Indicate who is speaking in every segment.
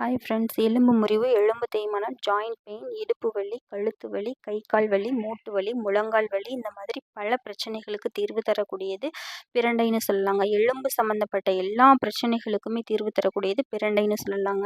Speaker 1: Hi friends எலும்பு முறிவு எலும்பு தேய்மானம் ஜாயிண்ட் பெயின் இடுப்பு வலி கழுத்து வலி கை கால் வலி மூட்டு வலி முழங்கால் வலி இந்த மாதிரி பல பிரச்சனைகளுக்கு தீர்வு தரக்கூடியது பிரண்டைன்னு சொல்லலாங்க. எலும்பு சம்மந்தப்பட்ட எல்லா பிரச்சனைகளுக்குமே தீர்வு தரக்கூடியது பிரண்டைன்னு சொல்லலாங்க.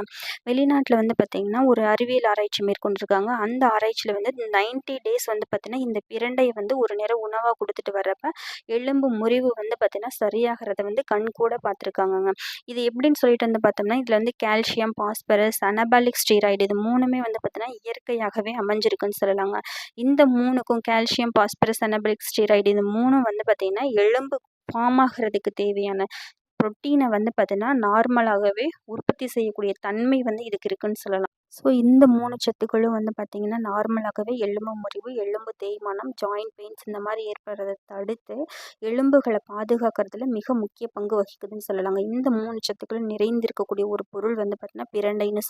Speaker 1: வெளிநாட்டில் வந்து பார்த்திங்கன்னா ஒரு அறிவியல் ஆராய்ச்சி மேற்கொண்டிருக்காங்க. அந்த ஆராய்ச்சியில் வந்து நைன்ட்டி டேஸ் வந்து பார்த்திங்கன்னா இந்த பிரண்டையை வந்து ஒரு நேரம் உணவாக கொடுத்துட்டு வர்றப்ப எலும்பு முறிவு வந்து பார்த்திங்கன்னா சரியாகிறத வந்து கண் கூட பார்த்துருக்காங்கங்க இது எப்படின்னு சொல்லிட்டு வந்து பார்த்தோம்னா இதில் வந்து calcium phos phosphorus anabolic steroid இது மூணுமே வந்து பார்த்தீங்கன்னா இயற்கையாகவே அமைஞ்சிருக்குன்னு சொல்லலாங்க. இந்த மூணுக்கும் கால்சியம் பாஸ்பரஸ் அனபாலிக் ஸ்டீராய்டு இது மூணும் வந்து பார்த்திங்கன்னா எலும்பு ஃபார்ம் ஆகிறதுக்கு தேவையான ப்ரோட்டீனை வந்து பார்த்தீங்கன்னா நார்மலாகவே உற்பத்தி செய்யக்கூடிய தன்மை வந்து இதுக்கு இருக்குன்னு சொல்லலாம். ஸோ இந்த மூணு சத்துக்களும் வந்து பார்த்திங்கன்னா நார்மலாகவே எலும்பு முறிவு எலும்பு தேய்மானம் ஜாயிண்ட் பெயின்ஸ் இந்த மாதிரி ஏற்படுறதை தடுத்து எலும்புகளை பாதுகாக்கிறதுல மிக முக்கிய பங்கு வகிக்குதுன்னு சொல்லலாங்க. இந்த மூணு சத்துக்களும் நிறைந்திருக்கக்கூடிய ஒரு பொருள் வந்து பார்த்திங்கன்னா பிரண்டைன்னு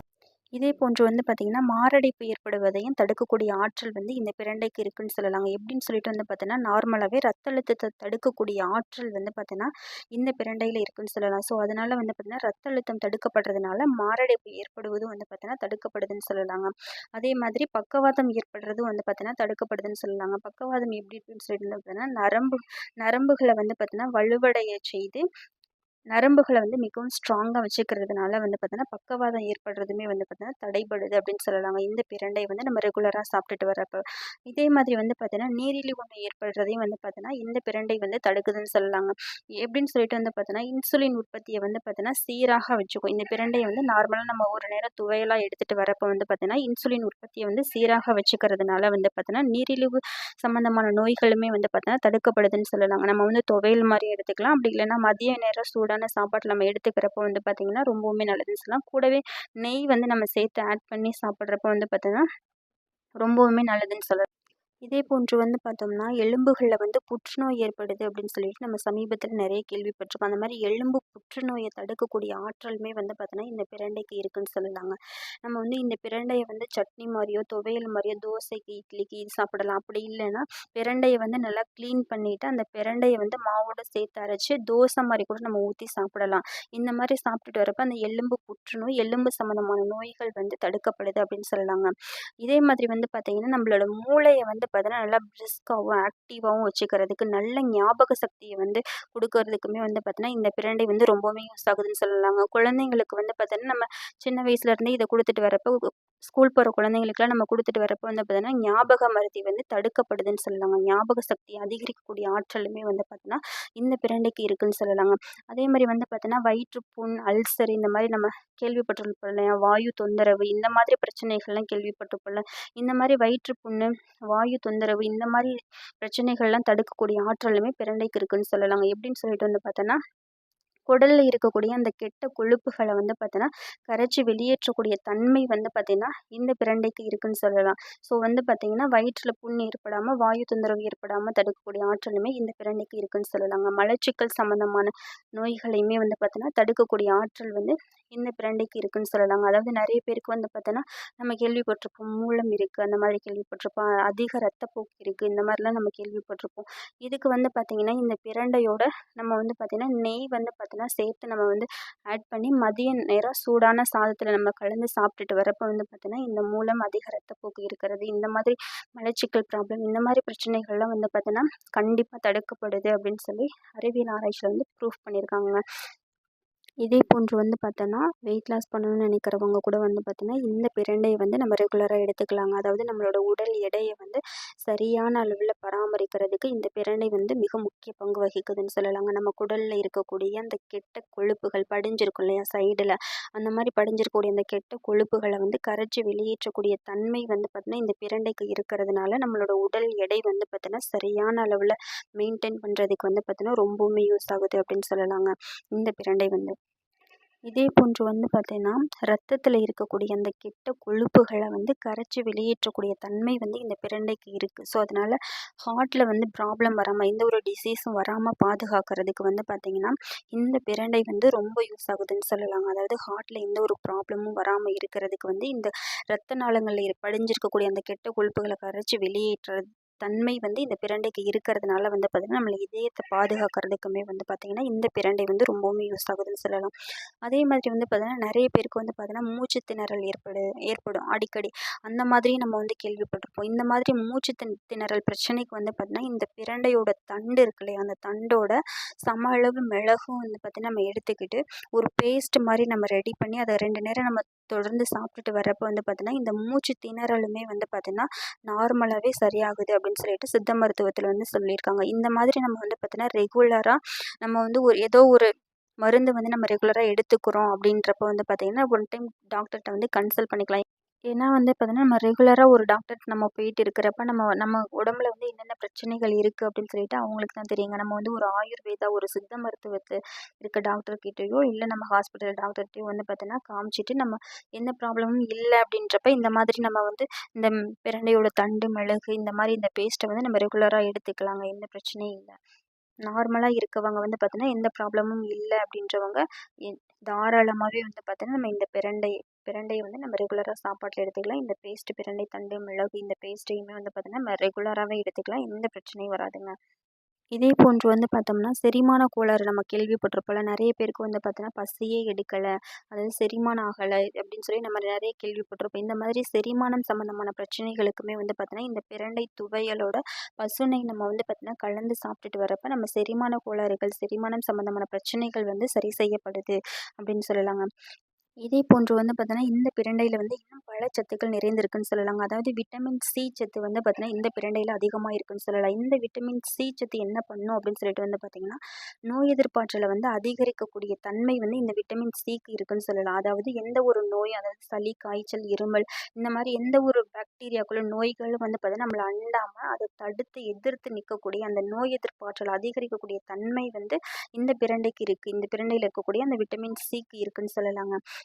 Speaker 1: இதே போன்று வந்து பார்த்திங்கன்னா மாரடைப்பு ஏற்படுவதையும் தடுக்கக்கூடிய ஆற்றல் வந்து இந்த பிரண்டைக்கு இருக்குன்னு சொல்லலாங்க. எப்படின்னு சொல்லிட்டு வந்து பார்த்தீங்கன்னா நார்மலாகவே ரத்த அழுத்தத்தை தடுக்கக்கூடிய ஆற்றல் வந்து பார்த்தீங்கன்னா இந்த பிரண்டையில் இருக்குன்னு சொல்லலாம். ஸோ அதனால் வந்து பார்த்திங்கன்னா ரத்த அழுத்தம் தடுக்கப்படுறதுனால மாரடைப்பு ஏற்படுவதும் வந்து பார்த்தோன்னா தடுக்கப்படுதுன்னு சொல்லலாங்க. அதே மாதிரி பக்கவாதம் ஏற்படுறதும் வந்து பார்த்திங்கன்னா தடுக்கப்படுதுன்னு சொல்லலாங்க. பக்கவாதம் எப்படி இருக்குன்னு சொல்லிட்டு வந்து பார்த்தோன்னா நரம்பு நரம்புகளை வந்து பார்த்திங்கன்னா வலுவடைய செய்து நரம்புகளை வந்து மிகவும் ஸ்ட்ராங்காக வச்சுக்கிறதுனால வந்து பார்த்தோன்னா பக்கவாதம் ஏற்படுறதுமே வந்து பார்த்தோன்னா தடைபடுது அப்படின்னு சொல்லலாங்க. இந்த பிரண்டை வந்து நம்ம ரெகுலராக சாப்பிட்டுட்டு வரப்போ இதே மாதிரி வந்து பார்த்தோன்னா நீரிழிவு ஒன்று ஏற்படுறதையும் வந்து பார்த்தோன்னா இந்த பிரண்டை வந்து தடுக்குதுன்னு சொல்லலாங்க. எப்படின்னு சொல்லிட்டு வந்து பார்த்தோன்னா இன்சுலின் உற்பத்தியை வந்து பார்த்தோன்னா சீராக வச்சுக்கும். இந்த பிரண்டையை வந்து நார்மலாக நம்ம ஒரு நேரம் துவையலாக எடுத்துகிட்டு வரப்போ வந்து பார்த்தோன்னா இன்சுலின் உற்பத்தியை வந்து சீராக வச்சுக்கிறதுனால வந்து பார்த்தோன்னா நீரிழிவு சம்மந்தமான நோய்களுமே வந்து பார்த்தோன்னா தடுக்கப்படுதுன்னு சொல்லலாங்க. நம்ம வந்து துவையல் மாதிரி எடுத்துக்கலாம். அப்படி இல்லைன்னா மதிய நேரம் சூடாக சூடான சாப்பாட்டில் சாப்பாடு நம்ம எடுத்துக்கிறப்போ வந்து பார்த்திங்கன்னா ரொம்பவுமே நல்லதுன்னு சொல்லலாம். கூடவே நெய் வந்து நம்ம சேர்த்து ஆட் பண்ணி சாப்பிட்றப்ப வந்து பார்த்திங்கன்னா ரொம்பவுமே நல்லதுன்னு சொல்லலாம். இதே போன்று வந்து பார்த்தோம்னா எலும்புகளில் வந்து புற்றுநோய் ஏற்படுது அப்படின்னு சொல்லிட்டு நம்ம சமீபத்தில் நிறைய கேள்விப்பட்டிருக்கோம். அந்த மாதிரி எலும்பு புற்றுநோயை தடுக்கக்கூடிய ஆற்றலுமே வந்து பார்த்தோன்னா இந்த பிரண்டைக்கு இருக்குன்னு சொல்லலாங்க நம்ம வந்து இந்த பிரண்டையை வந்து சட்னி மாதிரியோ துவையல் மாதிரியோ தோசைக்கு இட்லிக்கு இது சாப்பிடலாம். அப்படி இல்லைன்னா பிரண்டையை வந்து நல்லா க்ளீன் பண்ணிவிட்டு அந்த பிரண்டையை வந்து மாவோட சேர்த்து அரைச்சி தோசை மாதிரி கூட நம்ம ஊற்றி சாப்பிடலாம். இந்த மாதிரி சாப்பிட்டுட்டு வரப்போ அந்த எலும்பு புற்றுநோய் எலும்பு சம்மந்தமான நோய்கள் வந்து தடுக்கப்படுது அப்படின்னு சொல்லலாங்க இதே மாதிரி வந்து பார்த்திங்கன்னா நம்மளோட மூளையை வந்து பார்த்தோன்னா நல்லா பிரிஸ்காகவும் ஆக்டிவாகவும் வச்சுக்கிறதுக்கு நல்ல ஞாபக சக்தியை வந்து கொடுக்கறதுக்குமே வந்து பார்த்தோன்னா இந்த பிரண்டை வந்து ரொம்பவுமே யூஸ் ஆகுதுன்னு சொல்லலாங்க. குழந்தைங்களுக்கு வந்து பார்த்தோன்னா நம்ம சின்ன வயசுலேருந்தே இதை கொடுத்துட்டு வரப்போ ஸ்கூல் போகிற குழந்தைங்களுக்குலாம் நம்ம கொடுத்துட்டு வரப்போ வந்து பார்த்தோன்னா ஞாபக மருதி வந்து தடுக்கப்படுதுன்னு சொல்லலாங்க. ஞாபக சக்தி அதிகரிக்கக்கூடிய ஆற்றலுமே வந்து பார்த்தோன்னா இந்த பிரண்டைக்கு இருக்குதுன்னு சொல்லலாங்க. அதே மாதிரி வந்து பார்த்தோன்னா வயிற்றுப்புண் அல்சர் இந்த மாதிரி நம்ம கேள்விப்பட்டிருப்போம் இல்லையா? வாயு தொந்தரவு இந்த மாதிரி பிரச்சனைகள்லாம் கேள்விப்பட்டிருப்போம்ல. இந்த மாதிரி வயிற்றுப்புண்ணு வாயு தொந்தரவு இந்த மாதிரி பிரச்சனைகள்லாம் தடுக்கக்கூடிய ஆற்றலுமே பிரண்டைக்கு இருக்குதுன்னு சொல்லலாங்க. எப்படின்னு சொல்லிட்டு வந்து பார்த்தோன்னா குடலில் இருக்கக்கூடிய அந்த கெட்ட கொழுப்புகளை வந்து பார்த்தோன்னா கரைச்சி வெளியேற்றக்கூடிய தன்மை வந்து பார்த்திங்கன்னா இந்த பிரண்டைக்கு இருக்குன்னு சொல்லலாம். ஸோ வந்து பார்த்திங்கன்னா வயிற்றில் புண் ஏற்படாமல் வாயு தொந்தரவு ஏற்படாமல் தடுக்கக்கூடிய ஆற்றலுமே இந்த பிரண்டைக்கு இருக்குன்னு சொல்லலாங்க. மலச்சிக்கல் சம்மந்தமான நோய்களையுமே வந்து பார்த்தோன்னா தடுக்கக்கூடிய ஆற்றல் வந்து இந்த பிரண்டைக்கு இருக்குதுன்னு சொல்லலாங்க. அதாவது நிறைய பேருக்கு வந்து பார்த்தோன்னா நம்ம கேள்விப்பட்டிருப்போம். மூலம் இருக்குது அந்த மாதிரி கேள்விப்பட்டிருப்போம். அதிக ரத்தப்போக்கு இருக்குது இந்த மாதிரிலாம் நம்ம கேள்விப்பட்டிருப்போம். இதுக்கு வந்து பார்த்திங்கன்னா இந்த பிரண்டையோட நம்ம வந்து பார்த்திங்கன்னா நெய் வந்து பார்த்தோன்னா சேர்த்து நம்ம வந்து ஆட் பண்ணி மதிய நேரம் சூடான சாதத்தில் நம்ம கலந்து சாப்பிட்டுட்டு வரப்போ வந்து பார்த்தோன்னா இந்த மூலம் அதிக ரத்தப்போக்கு இருக்கிறது இந்த மாதிரி மலச்சிக்கல் ப்ராப்ளம் இந்த மாதிரி பிரச்சனைகள்லாம் வந்து பார்த்தோன்னா கண்டிப்பாக தடுக்கப்படுது அப்படின்னு சொல்லி அறிவியல் ஆராய்ச்சியில் வந்து ப்ரூஃப் பண்ணியிருக்காங்க இதே போன்று வந்து பார்த்தோன்னா வெயிட் லாஸ் பண்ணணும்னு நினைக்கிறவங்க கூட வந்து பார்த்தோன்னா இந்த பிரண்டையை வந்து நம்ம ரெகுலராக எடுத்துக்கலாங்க. அதாவது நம்மளோட உடல் எடையை வந்து சரியான அளவில் பராமரிக்கிறதுக்கு இந்த பிரண்டை வந்து மிக முக்கிய பங்கு வகிக்குதுன்னு சொல்லலாங்க. நம்ம குடலில் இருக்கக்கூடிய அந்த கெட்ட கொழுப்புகள் படிஞ்சிருக்கும் இல்லையா? சைடில் அந்த மாதிரி படிஞ்சிருக்கக்கூடிய அந்த கெட்ட கொழுப்புகளை வந்து கரைச்சி வெளியேற்றக்கூடிய தன்மை வந்து பார்த்தோன்னா இந்த பிரண்டைக்கு இருக்கிறதுனால நம்மளோட உடல் எடை வந்து பார்த்தோன்னா சரியான அளவில் மெயின்டைன் பண்ணுறதுக்கு வந்து பார்த்தோன்னா ரொம்பவுமே யூஸ் ஆகுது அப்படின்னு சொல்லலாங்க. இந்த பிரண்டை வந்து. இதே போன்று வந்து பார்த்தீங்கன்னா ரத்தத்தில் இருக்கக்கூடிய அந்த கெட்ட கொழுப்புகளை வந்து கரைச்சி வெளியேற்றக்கூடிய தன்மை வந்து இந்த பிரண்டைக்கு இருக்குது ஸோ அதனால் ஹார்ட்டில் வந்து ப்ராப்ளம் வராமல் எந்த ஒரு டிசீஸும் வராமல் பாதுகாக்கிறதுக்கு வந்து பார்த்திங்கன்னா இந்த பிரண்டை வந்து ரொம்ப யூஸ் ஆகுதுன்னு சொல்லலாங்க அதாவது ஹார்ட்டில் எந்த ஒரு ப்ராப்ளமும் வராமல் இருக்கிறதுக்கு வந்து இந்த ரத்த நாளங்களில் படிஞ்சிருக்கக்கூடிய அந்த கெட்ட கொழுப்புகளை கரைச்சி வெளியேற்றுறது தன்மை வந்து இந்த பிரண்டைக்கு இருக்கிறதுனால வந்து பார்த்திங்கன்னா நம்மளை இதயத்தை பாதுகாக்கிறதுக்குமே வந்து பார்த்திங்கன்னா இந்த பிரண்டை வந்து ரொம்பவுமே யூஸ் ஆகுதுன்னு சொல்லலாம். அதே மாதிரி வந்து பார்த்திங்கன்னா நிறைய பேருக்கு வந்து பார்த்திங்கன்னா மூச்சு திணறல் ஏற்படு ஏற்படும். அடிக்கடி அந்த மாதிரி நம்ம வந்து கேள்விப்பட்டிருப்போம். இந்த மாதிரி மூச்சு தி திணறல் பிரச்சனைக்கு வந்து பார்த்திங்கன்னா இந்த பிரண்டையோட தண்டு இருக்கு இல்லையா அந்த தண்டோட சம அளவு மிளகும் வந்து பார்த்திங்கன்னா நம்ம எடுத்துக்கிட்டு ஒரு பேஸ்ட் மாதிரி நம்ம ரெடி பண்ணி அதை ரெண்டு நேரம் நம்ம தொடர்ந்து சாப்பிட்டுட்டு வரப்போ வந்து பார்த்திங்கன்னா இந்த மூச்சு திணறலுமே வந்து பார்த்திங்கன்னா நார்மலாகவே சரியாகுது அப்படின்னு சொல்லிட்டு சித்த மருத்துவத்தில் வந்து சொல்லியிருக்காங்க. இந்த மாதிரி நம்ம வந்து பார்த்திங்கன்னா ரெகுலராக நம்ம வந்து ஒரு ஏதோ ஒரு மருந்து வந்து நம்ம ரெகுலராக எடுத்துக்கிறோம் அப்படின்றப்ப வந்து பார்த்திங்கன்னா ஒன் டைம் டாக்டர்கிட்ட வந்து கன்சல்ட் பண்ணிக்கலாம். ஏன்னா வந்து பார்த்தோன்னா நம்ம ரெகுலராக ஒரு டாக்டர்கிட்ட நம்ம போயிட்டு இருக்கிறப்ப நம்ம நம்ம உடம்புல வந்து என்னென்ன பிரச்சனைகள் இருக்குது அப்படின்னு சொல்லிட்டு அவங்களுக்கு தான் தெரியுங்க நம்ம வந்து ஒரு ஆயுர்வேதா ஒரு சித்த மருத்துவத்தில் இருக்க டாக்டர்கிட்டயோ இல்லை நம்ம ஹாஸ்பிட்டல் டாக்டர்கிட்டயோ வந்து பார்த்தோன்னா காமிச்சிட்டு நம்ம எந்த ப்ராப்ளமும் இல்லை அப்படின்றப்ப இந்த மாதிரி நம்ம வந்து இந்த பிரண்டையோட தண்டு மிளகு இந்த மாதிரி இந்த பேஸ்ட்டை வந்து நம்ம ரெகுலராக எடுத்துக்கலாங்க. எந்த பிரச்சனையும் இல்லை. நார்மலாக இருக்கவங்க வந்து பார்த்தோன்னா எந்த ப்ராப்ளமும் இல்லை அப்படின்றவங்க தாராளமாகவே வந்து பார்த்தோன்னா நம்ம இந்த பிரண்டை பிரண்டையை வந்து நம்ம ரெகுலராக சாப்பாட்டில் எடுத்துக்கலாம். இந்த பேஸ்ட்டு பிரண்டை தண்டு மிளகு இந்த பேஸ்ட்டையுமே வந்து பார்த்திங்கன்னா நம்ம ரெகுலராகவே எடுத்துக்கலாம். எந்த பிரச்சனையும் வராதுங்க இதே போன்று வந்து பார்த்தோம்னா செரிமான கோளாறு நம்ம கேள்விப்பட்டிருப்போம்ல. நிறைய பேருக்கு வந்து பார்த்தோன்னா பசியே எடுக்கலை. அதாவது செரிமானம் ஆகலை அப்படின்னு சொல்லி நம்ம நிறைய கேள்விப்பட்டிருப்போம். இந்த மாதிரி செரிமானம் சம்மந்தமான பிரச்சனைகளுக்குமே வந்து பார்த்தோன்னா இந்த பிரண்டை துவையலோட பசுனை நம்ம வந்து பார்த்தோன்னா கலந்து சாப்பிட்டுட்டு வரப்போ நம்ம செரிமான கோளாறுகள் செரிமானம் சம்மந்தமான பிரச்சனைகள் வந்து சரி செய்யப்படுது அப்படின்னு சொல்லலாங்க. இதே போன்று வந்து பார்த்தோன்னா இந்த பிரண்டையில் வந்து இன்னும் பல சத்துக்கள் நிறைந்திருக்குன்னு சொல்லலாங்க. அதாவது விட்டமின் சி சத்து வந்து பார்த்தீங்கன்னா இந்த பிரண்டையில் அதிகமாக இருக்குன்னு சொல்லலாம். இந்த விட்டமின் சி சத்து என்ன பண்ணும் அப்படின்னு சொல்லிட்டு வந்து பார்த்திங்கன்னா நோய் எதிர்ப்பாற்றலை வந்து அதிகரிக்கக்கூடிய தன்மை வந்து இந்த விட்டமின் சிக்கு இருக்குன்னு சொல்லலாம். அதாவது எந்த ஒரு நோய் அதாவது சளி காய்ச்சல் இருமல் இந்த மாதிரி எந்த ஒரு பாக்டீரியாக்குள்ள நோய்களும் வந்து பார்த்தீங்கன்னா நம்மளை அண்டாமல் அதை தடுத்து எதிர்த்து நிற்கக்கூடிய அந்த நோய் எதிர்ப்பாற்றல் அதிகரிக்கக்கூடிய தன்மை வந்து இந்த பிரண்டைக்கு இருக்குது இந்த பிரண்டையில் இருக்கக்கூடிய அந்த விட்டமின் சிக்கு இருக்குன்னு சொல்லலாங்க.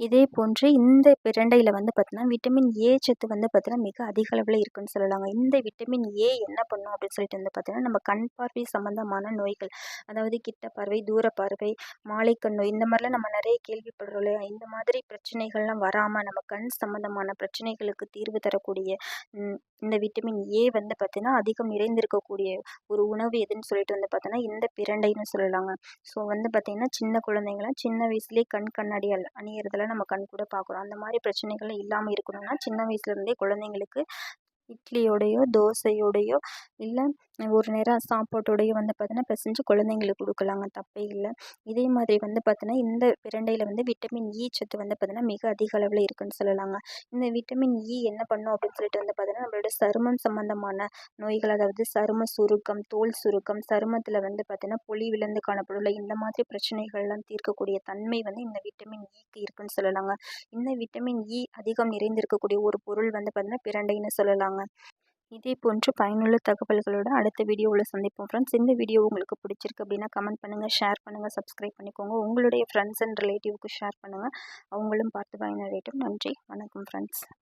Speaker 1: இதே போன்று இந்த பிரண்டையில் வந்து பார்த்தீங்கன்னா விட்டமின் ஏ சத்து வந்து பார்த்தீங்கன்னா மிக அதிக அளவில் இருக்குன்னு சொல்லலாங்க இந்த விட்டமின் ஏ என்ன பண்ணும் அப்படின்னு சொல்லிட்டு வந்து பார்த்தீங்கன்னா நம்ம கண் பார்வை சம்மந்தமான நோய்கள் அதாவது கிட்ட பார்வை தூர பார்வை மாலைக்கண் நோய் இந்த மாதிரிலாம் நம்ம நிறைய கேள்விப்படுறோம் இல்லையா? இந்த மாதிரி பிரச்சனைகள்லாம் வராமல் நம்ம கண் சம்மந்தமான பிரச்சனைகளுக்கு தீர்வு தரக்கூடிய இந்த விட்டமின் ஏ வந்து பார்த்தீங்கன்னா அதிகம் நிறைந்திருக்கக்கூடிய ஒரு உணவு எதுன்னு சொல்லிட்டு வந்து பார்த்தீங்கன்னா இந்த பிரண்டைன்னு சொல்லலாங்க ஸோ வந்து பார்த்திங்கன்னா சின்ன குழந்தைங்களாம் சின்ன வயசுலேயே கண் கண்ணாடி அணியறதுல நம்ம கண் கூட பார்க்குறோம். அந்த மாதிரி பிரச்சனைகள் இல்லாமல் இருக்கணும்னா சின்ன வயசுலேருந்தே குழந்தைங்களுக்கு இட்லியோடையோ தோசையோடையோ இல்லை ஒரு நேரம் சாப்பாட்டோடையே வந்து பார்த்தீங்கன்னா பிசைஞ்சு குழந்தைங்களுக்கு கொடுக்கலாங்க. தப்பே இல்லை. இதே மாதிரி வந்து பார்த்தோன்னா இந்த பிரண்டையில் வந்து விட்டமின் இ சத்து வந்து பார்த்தீங்கன்னா மிக அதிக அளவில் இருக்குன்னு சொல்லலாங்க. இந்த விட்டமின் இ என்ன பண்ணும் அப்படின்னு சொல்லிட்டு வந்து பார்த்தீங்கன்னா நம்மளோட சருமம் சம்மந்தமான நோய்கள் அதாவது சரும சுருக்கம் தோல் சுருக்கம் சருமத்தில் வந்து பார்த்தீங்கன்னா பொலி விழுந்து காணப்படும். இந்த மாதிரி பிரச்சனைகள்லாம் தீர்க்கக்கூடிய தன்மை வந்து இந்த விட்டமின் e இக்கு இருக்குன்னு சொல்லலாங்க. இந்த விட்டமின் இ அதிகம் நிறைந்திருக்கக்கூடிய ஒரு பொருள் வந்து பார்த்தீங்கன்னா பிரண்டைன்னு சொல்லலாங்க. இதே போன்று பயனுள்ள தகவல்களோட அடுத்த வீடியோவில் சந்திப்போம் ஃப்ரெண்ட்ஸ் இந்த வீடியோ உங்களுக்கு பிடிச்சிருக்கு அப்படின்னா கமெண்ட் பண்ணுங்கள் ஷேர் பண்ணுங்கள் சப்ஸ்கிரைப் பண்ணிக்கோங்க. உங்களுடைய ஃப்ரெண்ட்ஸ் அண்ட் ரிலேட்டிவ்க்கு ஷேர் பண்ணுங்கள் அவங்களும் பார்த்து பயனடையட்டும். நன்றி வணக்கம் ஃப்ரெண்ட்ஸ்